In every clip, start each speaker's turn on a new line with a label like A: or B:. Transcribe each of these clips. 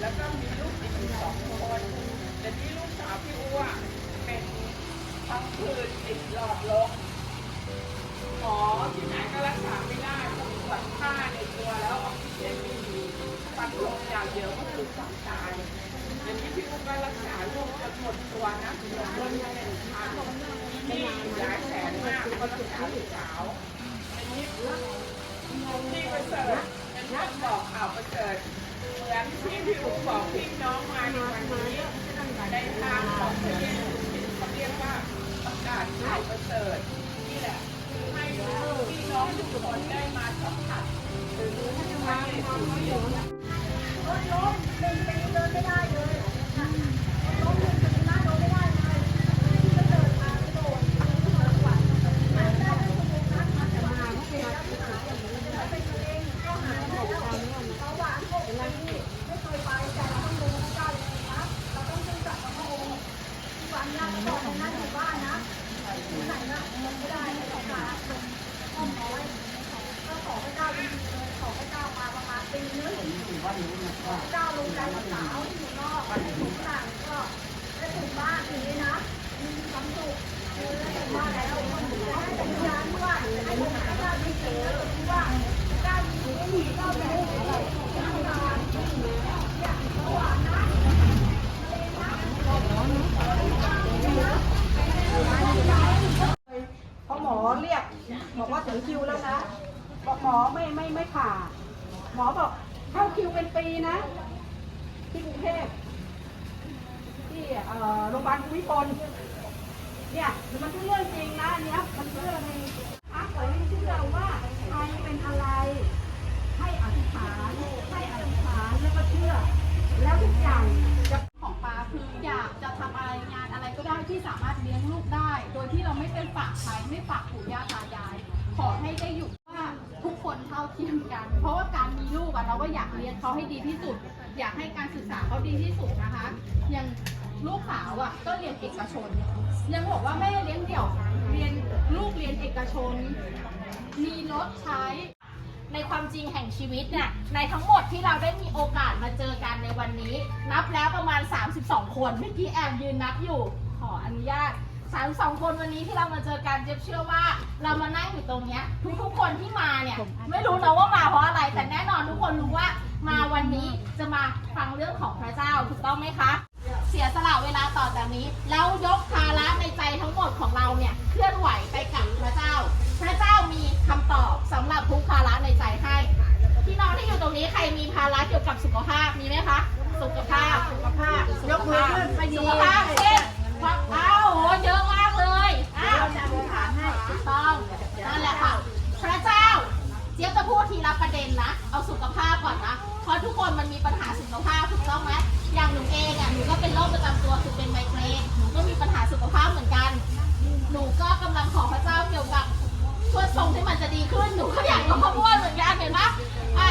A: แล้วก็มีลูกอีกสองคนแต่ที่ลูกสาวพี่อ้วเป็นทั้งคืนติดหลอดลมหมอที่ไหนก็รักษาไม่ได้ต้องตรวจดค่าในตัวแล้วออกซิเจนไม่มีฟันลมอย่างเดียวก็คือสั่งตายอย่างนี้พี่อุ้มก็รักษาโรคจนหมดตัวนะหมดเงินเป็นพันนี่หลายแสนมากก็รักษาลูกสาวอันนี้ที่ไปเสริฐเป็นนักบอกข่าวประเสริฐ มือนที่พี่อุ้มบอกพี่น้องมาในวันนี้ในทางของประเทศเขาเรียกว่าประกาศข่าวประเสริฐนี่แหละคือให้พี่น้องทุกคนได้มาสัมผัสหรือรู้ว่าในสิ่งที่
B: ถล้มหนึ่งปีเดินไม่ได้เลยรถล้มหนึ่งปีนะเดินไม่ได้เลยที่ก็เดินมากระโดดขึ้นมาขวัญมาได้ไม่ถูกนัดมาแต่มาไม่เป็นแล้วหายแล้วเป็นตัวเองก็หายแล้วเบาหวานหกปีไม่เคยไปแต่เราต้องดูพระเจ้าเลยนะเราต้องซื่อสัตย์กับพระองค์วันนี้ก็บอกในนั้นอยู่บ้านนะที่ไหนนะมันไม่ได้ไม่ต้องการข้อน้อยก็ขอพระเจ้าจริงๆเลยขอพระเจ้ามาประมาณปีนึง เจ้าลงใจสาวที่อยู่นอกให้ถูกหลังก็ได้ถูกบ้านอย่างนี้นะมีความสุขคือได้ถูกบ้านแล้วให้เป็นยานว่าให้ถูกบ้านไม่เจอว่าเจ้ามีไม่มีเจ้าแม่ที่ทำงานเนี่ยระหว่างนั้นพอหมอเรียกบอกว่าถึงคิวแล้วนะบอกหมอไม่ไม่ไม่ผ่าหมอบอก เข้าคิวเป็นปีนะ ที่กรุงเทพที่เอ่อโรงพยาบาลภูมิพลเนี่ยมันคือเรื่องจริงนะอันเนี้ยมันคือเรื่องในอาขอให้เชื่อว่าใครเป็นอะไร ให้อธิษฐานให้อธิษฐานแล้วก็เชื่อ แล้วทุกอย่างจะ
C: ของปลาคืออยากจะทำอะไรงานอะไรก็ได้ที่สามารถเลี้ยงลูกได้ โดยที่เราไม่เป็นฝากใครไม่ฝากปู่ย่าตายาย ขอให้ได้อยู่ว่าทุกคนเท่าเทียมกัน เพราะว่าการ ลูกอะเราก็อยากเลี้ยงเขาให้ดีที่สุด อยากให้การศึกษาเขาดีที่สุดนะคะ อย่างลูกสาวอะก็เรียนเอกชน ยังบอกว่าแม่เลี้ยงเดี่ยวเรียนลูกเรียนเอกชน มีรถใช้
D: ในความจริงแห่งชีวิตเนี่ยในทั้งหมดที่เราได้มีโอกาสมาเจอกันในวันนี้ นับแล้วประมาณ 32 คนเมื่อกี้แอบยืนนับอยู่ ขออนุญาต 32คนวันนี้ที่เรามาเจอกันเจ๊ยบเชื่อว่าเรามานั่งอยู่ตรงเนี้ยทุกๆคนที่มาเนี่ยไม่รู้นะว่ามาเพราะอะไร แต่แน่นอนทุกคนรู้ว่ามาวันนี้จะมาฟังเรื่องของพระเจ้าถูกต้องไหมคะ เสียสละเวลาต่อจากนี้ แล้วยกภาระในใจทั้งหมดของเราเนี่ยเคลื่อนไหวไปกับพระเจ้า พระเจ้ามีคำตอบสำหรับทุกภาระในใจให้พี่น้องที่อยู่ตรงนี้ใครมีภาระเกี่ยวกับสุขภาพ ทุกคนมันมีปัญหาสุขภาพถูกต้องไหมอย่างหนูเองอะหนูก็เป็นโรคประจำตัวคือเป็นไมเกรนหนูก็มีปัญหาสุขภาพเหมือนกัน หนูก็กำลังขอพระเจ้าเกี่ยวกับช่วยทรงที่มันจะดีขึ้นหนูก็อยากลดความอ้วนเหมือนกันเห็นไหมอะ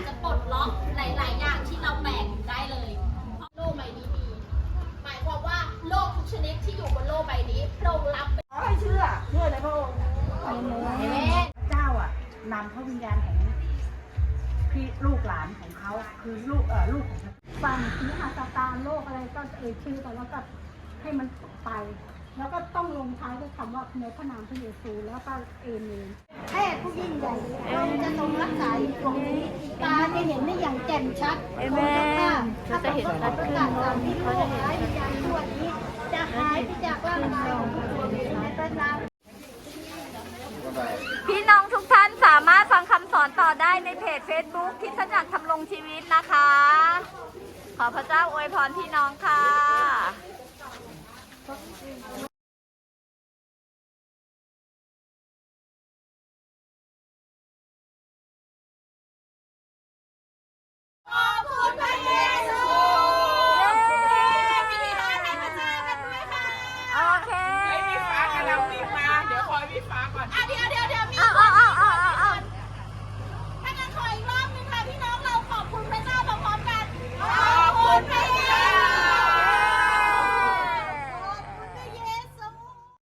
D: าจจะป
B: ลดล็
D: อกหลาย ๆ อย่างที่เราแบกอยู่ได้เลยเพราะโลกใบนี้มี หมายความว่าโลกทุกชนิดที่อยู่บนโลกใบนี้พระองค์รับไป
B: ขอให้เชื่อ เชื่อในพระองค์
D: เอเมน
B: เจ้าอะนำพระวิญญาณของพี่ลูกหลานของเขาคือลูกเออลูกของฟังผีหาซาตาโลกอะไรก็เอ่ยชื่อแต่แล้วก็ให้มันไป แล้วก็ต้องลงท้ายด้วยคำว่าในพระนามพระเยซูแล้วก็เอเมนแพทย์ผู้ยิ่งใหญ่ ทรงรักษาอยู่ตรงนี้ตาจะเห็นได้อย่างแจ่มชัดเอเมนเราจะเห็นชัดขึ้นจากที่โลกร้ายวิญญาณทั่วนี้จะหายไปจากร่างกายของทุกคนในพระนาม
E: พี่น้องทุกท่านสามารถฟังคำสอนต่อได้ในเพจ Facebook คิดถนัดทำลงชีวิตนะคะ ขอพระเจ้าอวยพรพี่น้องค่ะ